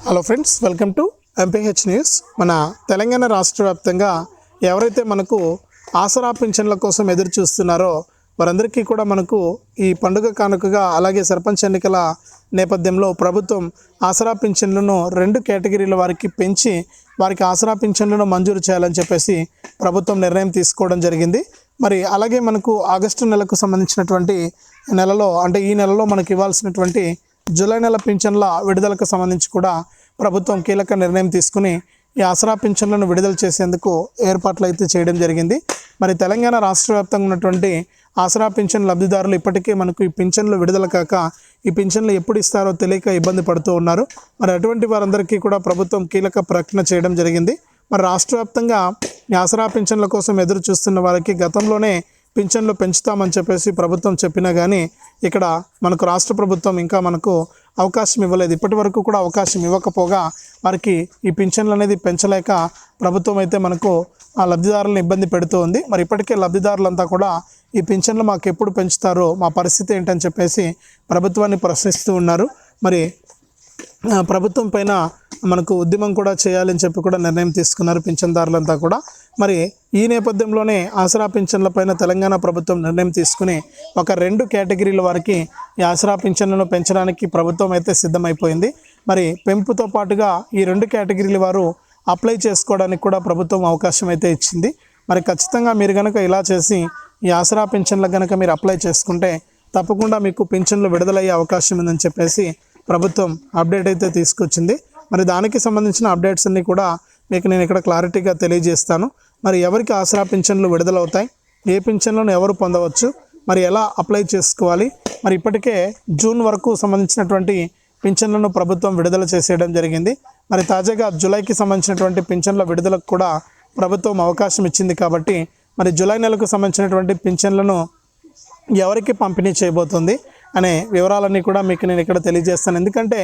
Hello friends welcome to MPH news మన తెలంగాణ రాష్ట్ర వ్యాప్తంగా ఎవరైతే మనకు ఆసరా పింఛన్ల కోసం ఎదురు చూస్తున్నారో వారందరికీ కూడా మనకు ఈ పండుగ కానుకగా అలాగే సర్పంచ్ ఎన్నికల నేపథ్యంలో ప్రభుత్వం ఆసరా పింఛన్లను రెండు కేటగిరీల వారికి పెంచి వారికి ఆసరా పింఛన్లను మంజూరు చేయాలని చెప్పేసి ప్రభుత్వం నిర్ణయం తీసుకోవడం జరిగింది. మరి అలాగే మనకు ఆగస్టు నెలకు సంబంధించినటువంటి నెలలో అంటే ఈ నెలలో మనకు ఇవ్వాల్సినటువంటి జూలై నెల పింఛన్ల విడుదలకు సంబంధించి కూడా ప్రభుత్వం కీలక నిర్ణయం తీసుకుని ఈ ఆసరా పింఛన్లను విడుదల చేసేందుకు ఏర్పాట్లు అయితే చేయడం జరిగింది. మరి తెలంగాణ రాష్ట్ర వ్యాప్తంగా ఉన్నటువంటి ఆసరా పింఛన్ లబ్ధిదారులు ఇప్పటికే మనకు ఈ పింఛన్లు విడుదల కాక ఈ పింఛన్లు ఎప్పుడు ఇస్తారో తెలియక ఇబ్బంది పడుతూ ఉన్నారు. మరి అటువంటి వారందరికీ కూడా ప్రభుత్వం కీలక ప్రకటన చేయడం జరిగింది. మరి రాష్ట్ర వ్యాప్తంగా ఈ ఆసరా పింఛన్ల కోసం ఎదురు చూస్తున్న వారికి గతంలోనే పింఛన్లు పెంచుతామని చెప్పేసి ప్రభుత్వం చెప్పినా కానీ ఇక్కడ మనకు రాష్ట్ర ప్రభుత్వం ఇంకా మనకు అవకాశం ఇవ్వలేదు. ఇప్పటి వరకు కూడా అవకాశం ఇవ్వకపోగా వారికి ఈ పింఛన్లు అనేది పెంచలేక ప్రభుత్వం అయితే మనకు ఆ లబ్ధిదారులను ఇబ్బంది పెడుతూ ఉంది మరి ఇప్పటికే లబ్ధిదారులంతా కూడా ఈ పింఛన్లు మాకు ఎప్పుడు పెంచుతారో మా పరిస్థితి ఏంటని చెప్పేసి ప్రభుత్వాన్ని ప్రశ్నిస్తూ ఉన్నారు. మరి ప్రభుత్వం పైన మనకు ఉద్యమం కూడా చేయాలని చెప్పి కూడా నిర్ణయం తీసుకున్నారు పింఛన్దారులంతా కూడా. మరి ఈ నేపథ్యంలోనే ఆసరా పింఛన్లపైన తెలంగాణ ప్రభుత్వం నిర్ణయం తీసుకుని ఒక రెండు కేటగిరీల వారికి ఈ ఆసరా పింఛన్లను పెంచడానికి ప్రభుత్వం అయితే సిద్ధమైపోయింది. మరి పెంపుతో పాటుగా ఈ రెండు కేటగిరీల వారు అప్లై చేసుకోవడానికి కూడా ప్రభుత్వం అవకాశం అయితే ఇచ్చింది. మరి ఖచ్చితంగా మీరు కనుక ఇలా చేసి ఈ ఆసరా పింఛన్లకు కనుక మీరు అప్లై చేసుకుంటే తప్పకుండా మీకు పింఛన్లు విడుదలయ్యే అవకాశం ఉందని చెప్పేసి ప్రభుత్వం అప్డేట్ అయితే తీసుకొచ్చింది. మరి దానికి సంబంధించిన అప్డేట్స్ అన్నీ కూడా మీకు నేను ఇక్కడ క్లారిటీగా తెలియజేస్తాను. మరి ఎవరికి ఆసరా పింఛన్లు విడుదలవుతాయి? ఏ పింఛన్లను ఎవరు పొందవచ్చు? మరి ఎలా అప్లై చేసుకోవాలి? మరి ఇప్పటికే జూన్ వరకు సంబంధించినటువంటి పింఛన్లను ప్రభుత్వం విడుదల చేసేయడం జరిగింది. మరి తాజాగా జూలైకి సంబంధించినటువంటి పింఛన్ల విడుదలకు కూడా ప్రభుత్వం అవకాశం ఇచ్చింది కాబట్టి మరి జూలై నెలకు సంబంధించినటువంటి పింఛన్లను ఎవరికి పంపిణీ చేయబోతుంది? అనే వివరాలన్నీ కూడా మీకు నేను ఇక్కడ తెలియజేస్తాను. ఎందుకంటే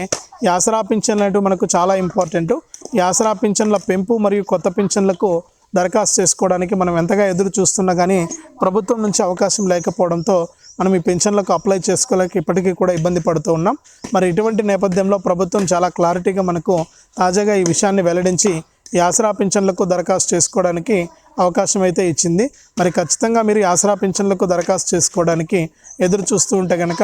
యాసరా పింఛన్లు అంటూ మనకు చాలా ఇంపార్టెంట్. యాసరా పింఛన్ల పెంపు మరియు కొత్త పింఛన్లకు దరఖాస్తు చేసుకోవడానికి మనం ఎంతగా ఎదురు చూస్తున్నా కానీ ప్రభుత్వం నుంచి అవకాశం లేకపోవడంతో మనం ఈ పెన్షన్లకు అప్లై చేసుకోలేక ఇప్పటికీ కూడా ఇబ్బంది పడుతూ ఉన్నాం. మరి ఇటువంటి నేపథ్యంలో ప్రభుత్వం చాలా క్లారిటీగా మనకు తాజాగా ఈ విషయాన్ని వెల్లడించి ఈ ఆసరా పింఛన్లకు దరఖాస్తు చేసుకోవడానికి అవకాశం అయితే ఇచ్చింది. మరి ఖచ్చితంగా మీరు యాసరా ఆసరా పింఛన్లకు దరఖాస్తు చేసుకోవడానికి ఎదురు చూస్తూ ఉంటే కనుక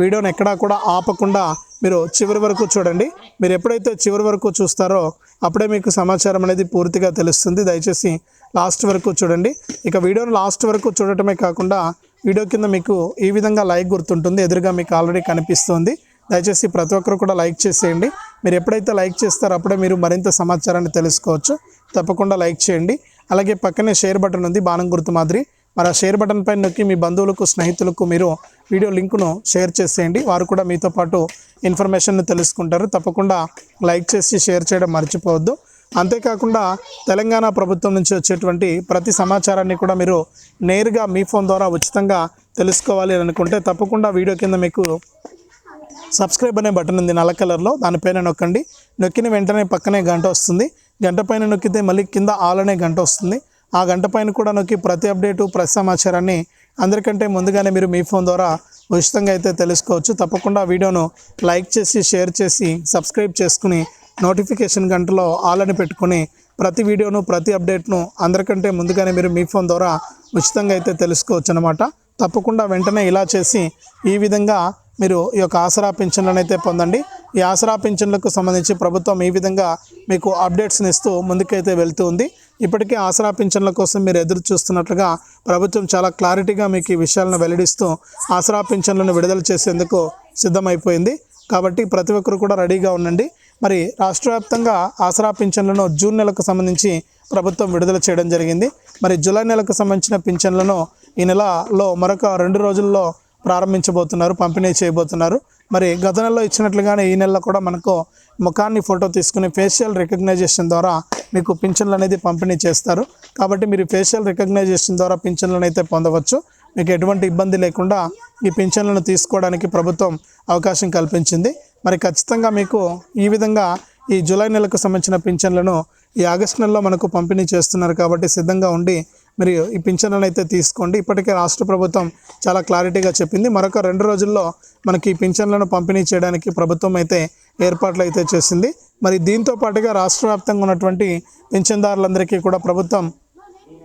వీడియోని ఎక్కడా కూడా ఆపకుండా మీరు చివరి వరకు చూడండి. మీరు ఎప్పుడైతే చివరి వరకు చూస్తారో అప్పుడే మీకు సమాచారం అనేది పూర్తిగా తెలుస్తుంది. దయచేసి లాస్ట్ వరకు చూడండి. ఇక వీడియోని లాస్ట్ వరకు చూడటమే కాకుండా వీడియో కింద మీకు ఈ విధంగా లైక్ గుర్తుంటుంది. ఎదురుగా మీకు ఆల్రెడీ కనిపిస్తుంది. దయచేసి ప్రతి ఒక్కరు కూడా లైక్ చేసేయండి. మీరు ఎప్పుడైతే లైక్ చేస్తారో అప్పుడే మీరు మరింత సమాచారాన్ని తెలుసుకోవచ్చు. తప్పకుండా లైక్ చేయండి. అలాగే పక్కనే షేర్ బటన్ ఉంది బాణం గుర్తు మాదిరి. మరి ఆ షేర్ బటన్ పైన నొక్కి మీ బంధువులకు స్నేహితులకు మీరు వీడియో లింకును షేర్ చేసేయండి. వారు కూడా మీతో పాటు ఇన్ఫర్మేషన్ను తెలుసుకుంటారు. తప్పకుండా లైక్ చేసి షేర్ చేయడం మర్చిపోవద్దు. అంతేకాకుండా తెలంగాణ ప్రభుత్వం నుంచి వచ్చేటువంటి ప్రతి సమాచారాన్ని కూడా మీరు నేరుగా మీ ఫోన్ ద్వారా ఉచితంగా తెలుసుకోవాలి అని అనుకుంటే తప్పకుండా వీడియో కింద మీకు సబ్స్క్రైబ్ అనే బటన్ ఉంది నల్ల కలర్లో దానిపైన నొక్కండి. నొక్కిన వెంటనే పక్కనే గంట వస్తుంది. గంట పైన నొక్కితే మళ్ళీ కింద ఆల్ అనే గంట వస్తుంది. ఆ గంట పైన కూడా నొక్కి ప్రతి అప్డేటు ప్రతి సమాచారాన్ని అందరికంటే ముందుగానే మీరు మీ ఫోన్ ద్వారా ఉచితంగా అయితే తెలుసుకోవచ్చు. తప్పకుండా వీడియోను లైక్ చేసి షేర్ చేసి సబ్స్క్రైబ్ చేసుకుని నోటిఫికేషన్ గంటలో ఆల్ అని పెట్టుకుని ప్రతి వీడియోను ప్రతి అప్డేట్ను అందరికంటే ముందుగానే మీరు మీ ఫోన్ ద్వారా ఉచితంగా అయితే తెలుసుకోవచ్చు అనమాట తప్పకుండా వెంటనే ఇలా చేసి ఈ విధంగా మీరు ఈ యొక్క ఆసరా పింఛన్లను అయితే పొందండి. ఈ ఆసరా పింఛన్లకు సంబంధించి ప్రభుత్వం ఈ విధంగా మీకు అప్డేట్స్ని ఇస్తూ ముందుకైతే వెళ్తూ ఉంది. ఇప్పటికే ఆసరా పింఛన్ల కోసం మీరు ఎదురు చూస్తున్నట్లుగా ప్రభుత్వం చాలా క్లారిటీగా మీకు ఈ విషయాలను వెల్లడిస్తూ ఆసరా పింఛన్లను విడుదల చేసేందుకు సిద్ధమైపోయింది. కాబట్టి ప్రతి ఒక్కరు కూడా రెడీగా ఉండండి. మరి రాష్ట్ర వ్యాప్తంగా ఆసరా పింఛన్లను జూన్ నెలకు సంబంధించి ప్రభుత్వం విడుదల చేయడం జరిగింది. మరి జూలై నెలకు సంబంధించిన పింఛన్లను ఈ నెలలో మరొక రెండు రోజుల్లో ప్రారంభించబోతున్నారు పంపిణీ చేయబోతున్నారు. మరి గత నెలలో ఇచ్చినట్లుగానే ఈ నెలలో కూడా మనకు ముఖాన్ని ఫోటో తీసుకుని ఫేషియల్ రికగ్నైజేషన్ ద్వారా మీకు పింఛన్లు అనేది పంపిణీ చేస్తారు. కాబట్టి మీరు ఫేషియల్ రికగ్నైజేషన్ ద్వారా పింఛన్లను అయితే పొందవచ్చు. మీకు ఎటువంటి ఇబ్బంది లేకుండా ఈ పింఛన్లను తీసుకోవడానికి ప్రభుత్వం అవకాశం కల్పించింది. మరి ఖచ్చితంగా మీకు ఈ విధంగా ఈ జూలై నెలకు సంబంధించిన పింఛన్లను ఈ ఆగస్టు నెలలో మనకు పంపిణీ చేస్తున్నారు కాబట్టి సిద్ధంగా ఉండి మీరు ఈ పింఛన్లను అయితే తీసుకోండి. ఇప్పటికే రాష్ట్ర ప్రభుత్వం చాలా క్లారిటీగా చెప్పింది. మరొక రెండు రోజుల్లో మనకి ఈ పింఛన్లను పంపిణీ చేయడానికి ప్రభుత్వం అయితే ఏర్పాట్లు అయితే చేసింది. మరి దీంతో పాటుగా రాష్ట్ర వ్యాప్తంగా ఉన్నటువంటి పింఛన్దారులందరికీ కూడా ప్రభుత్వం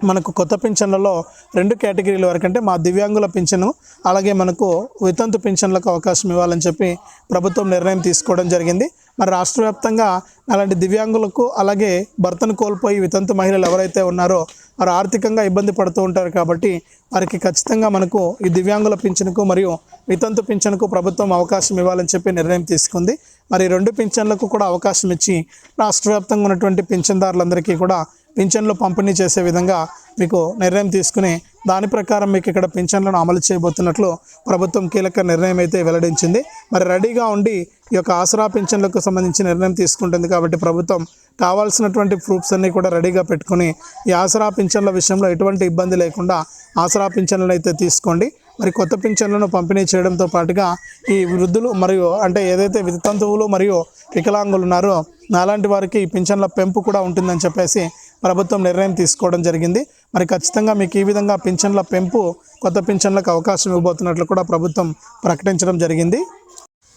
మనకు కొత్త పింఛన్లలో రెండు కేటగిరీల వరకు అంటే మా దివ్యాంగుల పింఛను అలాగే మనకు వితంతు పింఛన్లకు అవకాశం ఇవ్వాలని చెప్పి ప్రభుత్వం నిర్ణయం తీసుకోవడం జరిగింది. మరి రాష్ట్ర వ్యాప్తంగా అలాంటి దివ్యాంగులకు అలాగే భర్తను కోల్పోయి వితంతు మహిళలు ఎవరైతే ఉన్నారో వారు ఆర్థికంగా ఇబ్బంది పడుతూ ఉంటారు కాబట్టి వారికి ఖచ్చితంగా మనకు ఈ దివ్యాంగుల పింఛన్కు మరియు వితంతు పింఛన్కు ప్రభుత్వం అవకాశం ఇవ్వాలని చెప్పి నిర్ణయం తీసుకుంది. మరి రెండు పింఛన్లకు కూడా అవకాశం ఇచ్చి రాష్ట్ర వ్యాప్తంగా ఉన్నటువంటి పింఛన్దారులందరికీ కూడా పింఛన్లు పంపిణీ చేసే విధంగా మీకు నిర్ణయం తీసుకుని దాని ప్రకారం మీకు ఇక్కడ పింఛన్లను అమలు చేయబోతున్నట్లు ప్రభుత్వం కీలక నిర్ణయం అయితే వెల్లడించింది. మరి రెడీగా ఉండి ఈ యొక్క ఆసరా పింఛన్లకు సంబంధించి నిర్ణయం తీసుకుంటుంది కాబట్టి ప్రభుత్వం కావాల్సినటువంటి ప్రూఫ్స్ అన్నీ కూడా రెడీగా పెట్టుకుని ఈ ఆసరా పింఛన్ల విషయంలో ఎటువంటి ఇబ్బంది లేకుండా ఆసరా పింఛన్లను అయితే తీసుకోండి. మరి కొత్త పింఛన్లను పంపిణీ చేయడంతో పాటుగా ఈ వృద్ధులు మరియు అంటే ఏదైతే వితంతువులు మరియు వికలాంగులు ఉన్నారో నాలాంటి వారికి ఈ పింఛన్ల పెంపు కూడా ఉంటుందని చెప్పేసి ప్రభుత్వం నిర్ణయం తీసుకోవడం జరిగింది. మరి ఖచ్చితంగా మీకు ఈ విధంగా పింఛన్ల పెంపు కొత్త పింఛన్లకు అవకాశం ఇవ్వబోతున్నట్లు కూడా ప్రభుత్వం ప్రకటించడం జరిగింది.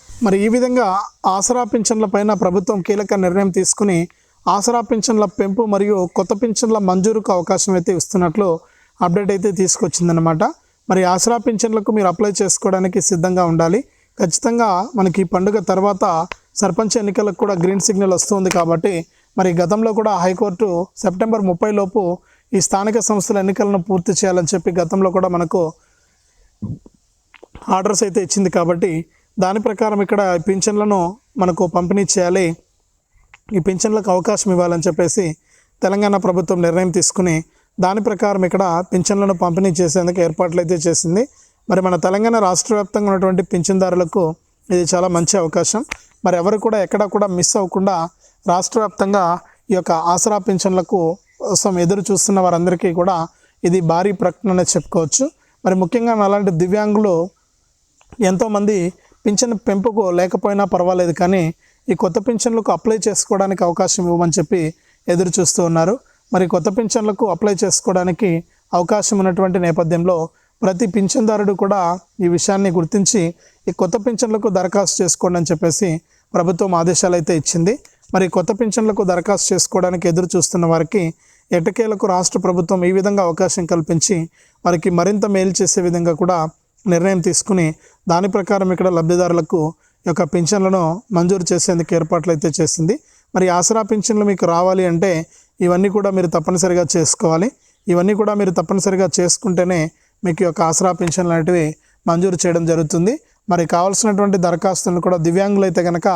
మరి ఈ విధంగా ఆసరా పింఛన్ల పైన ప్రభుత్వం కీలక నిర్ణయం తీసుకుని ఆసరా పింఛన్ల పెంపు మరియు కొత్త పింఛన్ల మంజూరుకు అవకాశం అయితే ఇస్తున్నట్లు అప్డేట్ అయితే తీసుకొచ్చిందనమాట మరి ఆసరా పింఛన్లకు మీరు అప్లై చేసుకోవడానికి సిద్ధంగా ఉండాలి. ఖచ్చితంగా మనకి ఈ పండుగ తర్వాత సర్పంచ్ ఎన్నికలకు కూడా గ్రీన్ సిగ్నల్ వస్తుంది కాబట్టి మరి గతంలో కూడా హైకోర్టు సెప్టెంబర్ ముప్పై లోపు ఈ స్థానిక సంస్థల ఎన్నికలను పూర్తి చేయాలని చెప్పి గతంలో కూడా మనకు ఆర్డర్స్ అయితే ఇచ్చింది కాబట్టి దాని ప్రకారం ఇక్కడ పింఛన్లను మనకు పంపిణీ చేయాలి. ఈ పింఛన్లకు అవకాశం ఇవ్వాలని చెప్పేసి తెలంగాణ ప్రభుత్వం నిర్ణయం తీసుకుని దాని ప్రకారం ఇక్కడ పింఛన్లను పంపిణీ చేసేందుకు ఏర్పాట్లు అయితే చేసింది. మరి మన తెలంగాణ రాష్ట్ర వ్యాప్తంగా ఉన్నటువంటి పింఛన్దారులకు ఇది చాలా మంచి అవకాశం. మరి ఎవరు కూడా ఎక్కడ కూడా మిస్ అవ్వకుండా రాష్ట్ర వ్యాప్తంగా ఈ యొక్క ఆసరా పింఛన్లకు కోసం ఎదురు చూస్తున్న వారందరికీ కూడా ఇది భారీ ప్రకటన చెప్పుకోవచ్చు. మరి ముఖ్యంగా అలాంటి దివ్యాంగులు ఎంతోమంది పింఛన్ పెంపుకు లేకపోయినా పర్వాలేదు కానీ ఈ కొత్త పింఛన్లకు అప్లై చేసుకోవడానికి అవకాశం ఇవ్వమని చెప్పి ఎదురు చూస్తూ ఉన్నారు. మరి కొత్త పింఛన్లకు అప్లై చేసుకోవడానికి అవకాశం ఉన్నటువంటి నేపథ్యంలో ప్రతి పింఛన్దారుడు కూడా ఈ విషయాన్ని గుర్తించి ఈ కొత్త పింఛన్లకు దరఖాస్తు చేసుకోండి అని చెప్పేసి ప్రభుత్వం ఆదేశాలు అయితే ఇచ్చింది. మరి కొత్త పింఛన్లకు దరఖాస్తు చేసుకోవడానికి ఎదురు చూస్తున్న వారికి ఎటకేలకు రాష్ట్ర ప్రభుత్వం ఈ విధంగా అవకాశం కల్పించి వారికి మరింత మేలు చేసే విధంగా కూడా నిర్ణయం తీసుకుని దాని ప్రకారం ఇక్కడ లబ్ధిదారులకు యొక్క పింఛన్లను మంజూరు చేసేందుకు ఏర్పాట్లు అయితే చేసింది. మరి ఆసరా పింఛన్లు మీకు రావాలి అంటే ఇవన్నీ కూడా మీరు తప్పనిసరిగా చేసుకోవాలి. ఇవన్నీ కూడా మీరు తప్పనిసరిగా చేసుకుంటేనే మీకు యొక్క ఆసరా పెన్షన్ అనేటివి మంజూరు చేయడం జరుగుతుంది. మరి కావాల్సినటువంటి దరఖాస్తులను కూడా దివ్యాంగులు అయితే కనుక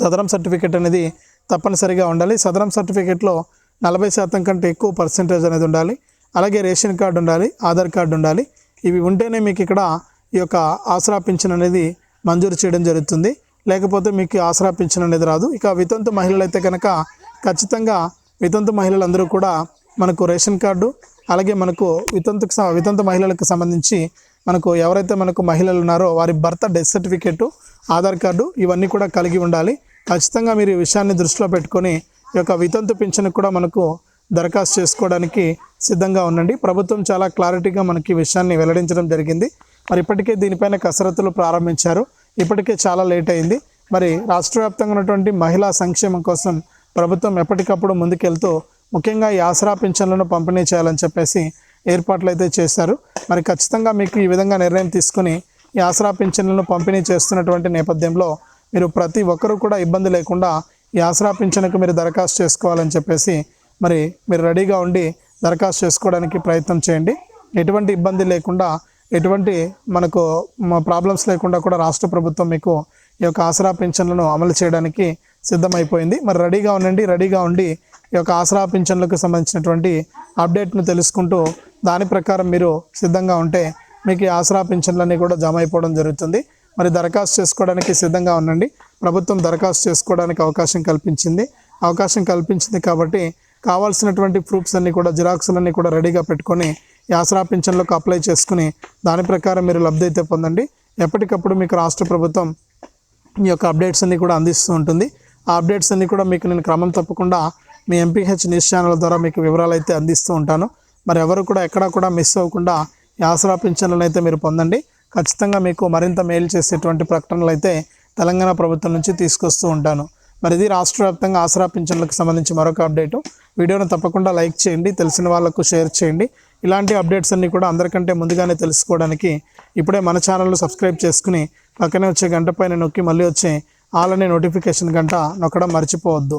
సదరం సర్టిఫికేట్ అనేది తప్పనిసరిగా ఉండాలి. సదరం సర్టిఫికేట్లో నలభై శాతం కంటే ఎక్కువ పర్సెంటేజ్ అనేది ఉండాలి. అలాగే రేషన్ కార్డు ఉండాలి ఆధార్ కార్డు ఉండాలి. ఇవి ఉంటేనే మీకు ఇక్కడ ఈ యొక్క ఆసరా పింఛన్ అనేది మంజూరు చేయడం జరుగుతుంది. లేకపోతే మీకు ఆసరా పింఛన్ అనేది రాదు. ఇక వితంతు మహిళలు అయితే కనుక ఖచ్చితంగా వితంతు మహిళలందరూ కూడా మనకు రేషన్ కార్డు అలాగే మనకు వితంతుకు వితంతు మహిళలకు సంబంధించి మనకు ఎవరైతే మనకు మహిళలు ఉన్నారో వారి భర్త డెత్ సర్టిఫికేటు ఆధార్ కార్డు ఇవన్నీ కూడా కలిగి ఉండాలి. ఖచ్చితంగా మీరు ఈ విషయాన్ని దృష్టిలో పెట్టుకొని ఈ యొక్క వితంతు పింఛను కూడా మనకు దరఖాస్తు చేసుకోవడానికి సిద్ధంగా ఉండండి. ప్రభుత్వం చాలా క్లారిటీగా మనకి ఈ విషయాన్ని వెల్లడించడం జరిగింది. మరి ఇప్పటికే దీనిపైన కసరత్తులు ప్రారంభించారు. ఇప్పటికే చాలా లేట్ అయింది. మరి రాష్ట్ర వ్యాప్తంగా ఉన్నటువంటి మహిళా సంక్షేమం కోసం ప్రభుత్వం ఎప్పటికప్పుడు ముందుకెళ్తూ ముఖ్యంగా ఈ ఆసరా పింఛన్లను పంపిణీ చేయాలని చెప్పేసి ఏర్పాట్లు అయితే చేశారు. మరి ఖచ్చితంగా మీకు ఈ విధంగా నిర్ణయం తీసుకుని ఈ ఆసరా పింఛన్లను పంపిణీ చేస్తున్నటువంటి నేపథ్యంలో మీరు ప్రతి ఒక్కరూ కూడా ఇబ్బంది లేకుండా ఈ ఆసరా పింఛన్కు మీరు దరఖాస్తు చేసుకోవాలని చెప్పేసి మరి మీరు రెడీగా ఉండి దరఖాస్తు చేసుకోవడానికి ప్రయత్నం చేయండి. ఎటువంటి ఇబ్బంది లేకుండా ఎటువంటి మనకు ప్రాబ్లమ్స్ లేకుండా కూడా రాష్ట్ర ప్రభుత్వం మీకు ఈ యొక్క ఆసరా పింఛన్లను అమలు చేయడానికి సిద్ధమైపోయింది. మరి రెడీగా ఉండండి రెడీగా ఉండి ఈ యొక్క ఆసరా పింఛన్లకు సంబంధించినటువంటి అప్డేట్ను తెలుసుకుంటూ దాని ప్రకారం మీరు సిద్ధంగా ఉంటే మీకు ఈ ఆసరా పింఛన్లన్నీ కూడా జమ అయిపోవడం జరుగుతుంది. మరి దరఖాస్తు చేసుకోవడానికి సిద్ధంగా ఉండండి. ప్రభుత్వం దరఖాస్తు చేసుకోవడానికి అవకాశం కల్పించింది. అవకాశం కల్పించింది కాబట్టి కావాల్సినటువంటి ప్రూఫ్స్ అన్నీ కూడా జిరాక్స్లన్నీ కూడా రెడీగా పెట్టుకొని ఆసరా పింఛన్లకు అప్లై చేసుకుని దాని ప్రకారం మీరు లబ్ధి అయితే పొందండి. ఎప్పటికప్పుడు మీకు రాష్ట్ర ప్రభుత్వం ఈ యొక్క అప్డేట్స్ అన్నీ కూడా అందిస్తూ ఉంటుంది. ఆ అప్డేట్స్ అన్నీ కూడా మీకు నేను క్రమం తప్పకుండా మీ ఎంపీహెచ్ న్యూస్ ఛానల్ ద్వారా మీకు వివరాలు అయితే అందిస్తూ ఉంటాను. మరి ఎవరు కూడా ఎక్కడా కూడా మిస్ అవ్వకుండా ఈ ఆసరా పింఛన్లను అయితే మీరు పొందండి. ఖచ్చితంగా మీకు మరింత మేలు చేసేటువంటి ప్రకటనలు అయితే తెలంగాణ ప్రభుత్వం నుంచి తీసుకొస్తూ ఉంటాను. మరి ఇది రాష్ట్ర వ్యాప్తంగా ఆసరా పింఛన్లకు సంబంధించి మరొక అప్డేటు. వీడియోను తప్పకుండా లైక్ చేయండి తెలిసిన వాళ్ళకు షేర్ చేయండి. ఇలాంటి అప్డేట్స్ అన్నీ కూడా అందరికంటే ముందుగానే తెలుసుకోవడానికి ఇప్పుడే మన ఛానల్ సబ్స్క్రైబ్ చేసుకుని పక్కనే వచ్చే గంట పైన నొక్కి మళ్ళీ వచ్చే ఆల్ అనే నోటిఫికేషన్ గంట నొక్కడం మర్చిపోవద్దు.